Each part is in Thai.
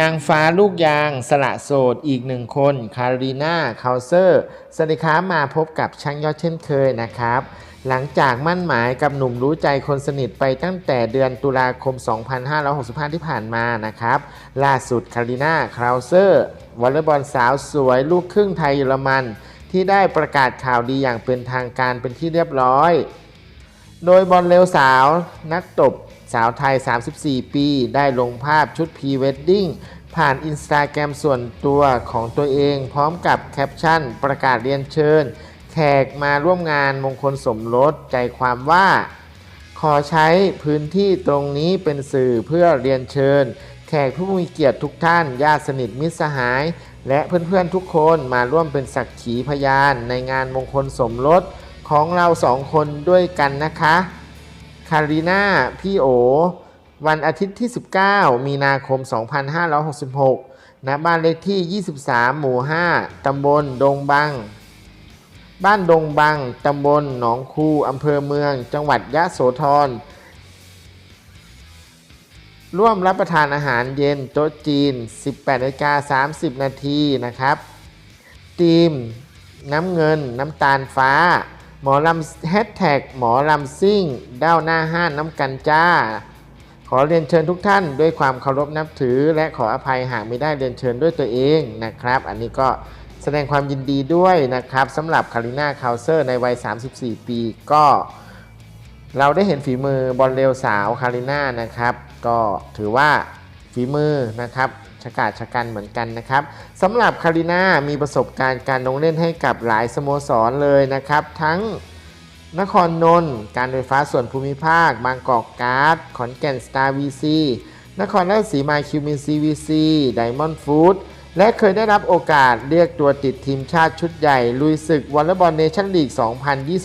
นางฟ้าลูกยาง สละโสดอีกหนึ่งคน คารีนาคาวเซอร์สวัสดีครับมาพบกับช่างยอดเช่นเคยนะครับ หลังจากมั่นหมายกับหนุ่มรู้ใจคนสนิทไปตั้งแต่เดือนตุลาคม 2565 ที่ผ่านมานะครับ ล่าสุดคารีนาคาวเซอร์วอลเลย์บอลสาวสวยลูกครึ่งไทยเยอรมัน ที่ได้ประกาศข่าวดีอย่างเป็นทางการเป็นที่เรียบร้อย โดยบอลเร็วสาวนักตบ สาวไทย 34 ปี ได้ลงภาพชุดพรีเวดดิ้งผ่านอินสตาแกรมส่วนตัวของตัวเอง พร้อมกับแคปชั่น ประกาศเรียนเชิญ แขกมาร่วมงานมงคลสมรสใจความว่า ขอใช้พื้นที่ตรงนี้เป็นสื่อเพื่อเรียนเชิญ แขกผู้มีเกียรติทุกท่านญาติสนิทมิตรสหาย และเพื่อนๆทุกคนมาร่วมเป็นสักขีพยานในงานมงคลสมรสของเราสองคนด้วยกันนะคะ คารีนาพี่โอ วันอาทิตย์ที่ 19 มีนาคม 2566ณบ้านเลขที่ 23 หมู่ 5 ตำบลดงบัง บ้านดงบัง ตำบลหนองคูอำเภอเมือง จังหวัดยะโสธร ร่วมรับประทานอาหารเย็นโต๊ะจีน 18นาฬิกา30 นาทีนะครับทีม น้ำเงิน น้ำตาลฟ้า หมอลำแฮชแท็กหมอลำซิ่งด้าวหน้าห้านน้ำกันจ้า ขอเรียนเชิญทุกท่านด้วยความเคารพนับถือ และขออภัยหากไม่ได้เรียนเชิญด้วยตัวเองนะครับ อันนี้ก็แสดงความยินดีด้วยนะครับสำหรับคาริน่าคาวเซอร์ในวัย 34 ปีก็ เราได้เห็นฝีมือบอลเร็วสาวคาริน่านะครับ ก็ถือว่า ฝีมือนะครับชกาจชกันเหมือนกันนะครับสำหรับคาริน่ามีประสบการณ์การลงเล่นให้กับหลายสโมสรเลยนะครับ ทั้งนครนนท์การไฟฟ้าส่วนภูมิภาค บางกอกการ์ด ขอนแก่นสตาร์วีซีนครราชสีมาคิวมินซีวีซีไดมอนด์ฟู้ดและเคยได้รับโอกาสเรียกตัวติดทีมชาติชุดใหญ่ ลุยศึกวอลเลย์บอลเนชั่นลีก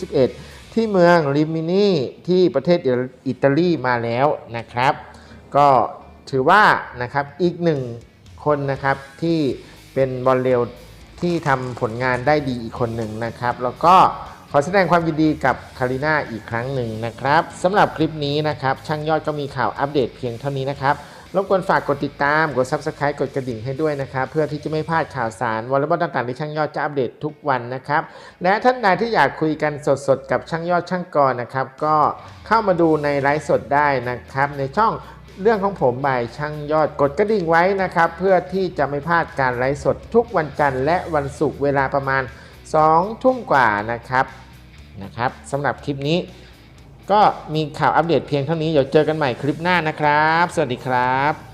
2021 ที่เมืองริมินีที่ประเทศอิตาลีมาแล้วนะครับ ก็ ถือว่านะครับอีกหนึ่งคนนะครับที่เป็นบอลเร็วที่ทำผลงานได้ดีอีกคนหนึ่งนะครับ แล้วก็ขอแสดงความยินดีกับคาริน่าอีกครั้งหนึ่งนะครับสำหรับคลิปนี้นะครับ ช่างยอดก็มีข่าวอัปเดตเพียงเท่านี้นะครับ รบกวนฝากกดติดตาม กด Subscribe กดกระดิ่งให้ด้วยนะครับ เพื่อที่จะไม่พลาดข่าวสารวอลเลย์บอลต่างๆที่ช่างยอดจะอัปเดตทุกวันนะครับ และท่านใดที่อยากคุยกันสดๆ กับช่างยอดช่างกรนะครับ ก็เข้ามาดูในไลฟ์สดได้นะครับ ในช่องเรื่องของผมบ่ายช่างยอดกดกระดิ่งไว้นะครับ เพื่อที่จะไม่พลาดการไลฟ์สดทุกวันจันทร์และวันศุกร์เวลาประมาณ2ทุ่มกว่านะครับนะครับสำหรับคลิปนี้ ก็มีข่าวอัปเดตเพียงเท่านี้ เดี๋ยวเจอกันใหม่คลิปหน้านะครับ สวัสดีครับ